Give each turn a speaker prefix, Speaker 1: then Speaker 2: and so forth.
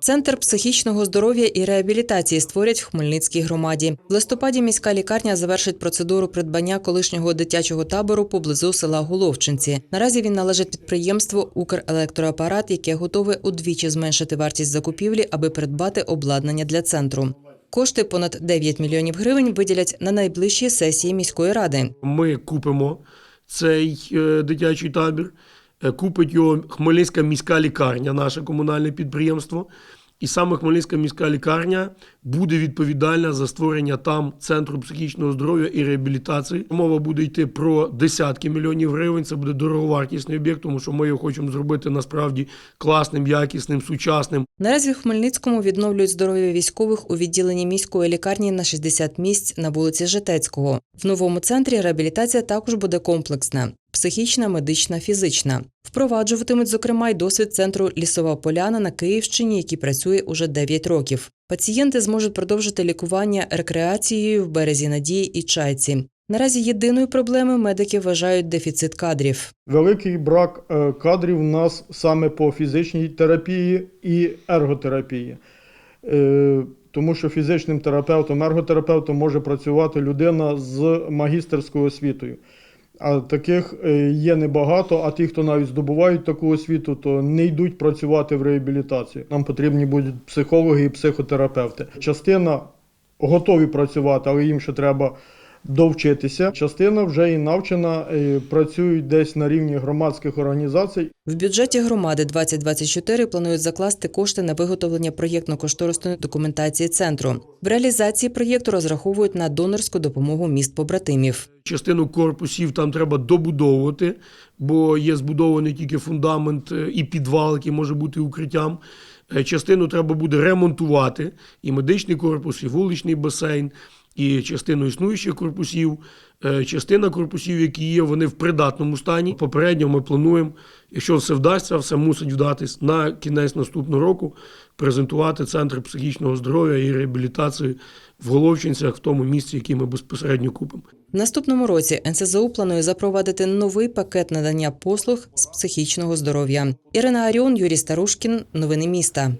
Speaker 1: Центр психічного здоров'я і реабілітації створять в Хмельницькій громаді. В листопаді міська лікарня завершить процедуру придбання колишнього дитячого табору поблизу села Головчинці. Наразі він належить підприємству Укрелектроапарат, яке готове удвічі зменшити вартість закупівлі, аби придбати обладнання для центру. Кошти понад 9 мільйонів гривень виділять на найближчі сесії міської ради.
Speaker 2: Ми купимо цей е, дитячий табір, купить його Хмельницька міська лікарня, наше комунальне підприємство. І саме Хмельницька міська лікарня буде відповідальна за створення там центру психічного здоров'я і реабілітації. Мова буде йти про десятки мільйонів гривень. Це буде дороговартісний об'єкт, тому що ми його хочемо зробити насправді класним, якісним, сучасним.
Speaker 1: Наразі в Хмельницькому відновлюють здоров'я військових у відділенні міської лікарні на 60 місць на вулиці Житецького. В новому центрі реабілітація також буде комплексна: психічна, медична, фізична. Впроваджуватимуть, зокрема, й досвід центру Лісова Поляна на Київщині, який працює уже 9 років. Пацієнти зможуть продовжити лікування рекреацією в березі надії і чайці. Наразі єдиною проблемою медики вважають дефіцит кадрів.
Speaker 3: Великий брак е, кадрів у нас саме по фізичній терапії і ерготерапії. Е, Тому що фізичним терапевтом, ерготерапевтом може працювати людина з магістерською освітою. А таких е, є небагато, а ті, хто навіть здобувають таку освіту, то не йдуть працювати в реабілітацію. Нам потрібні будуть психологи і психотерапевти. Частина готові працювати, але їм ще треба довчитися. Частина вже і навчена, і працюють десь на рівні громадських організацій.
Speaker 1: В бюджеті громади 2024 планують закласти кошти на виготовлення проєктно-кошторисної документації центру. В реалізації проєкту розраховують на донорську допомогу міст побратимів.
Speaker 2: Частину корпусів там треба добудовувати, бо є збудований тільки фундамент е, і підвал, який може бути укриттям. Е, Частину треба буде ремонтувати, і медичний корпус, і вуличний басейн, і частину існуючих корпусів. Е, Частина корпусів, які є, вони в придатному стані. Попередньо ми плануємо, якщо все вдасться, все мусить вдатись на кінець наступного року презентувати центр психічного здоров'я і реабілітації в Головчинцях, в тому місці, яке ми безпосередньо купимо.
Speaker 1: Наступному році НСЗУ планує запровадити новий пакет надання послуг з психічного здоров'я. Ірина Аріон, Юрій Старушкін. Новини міста.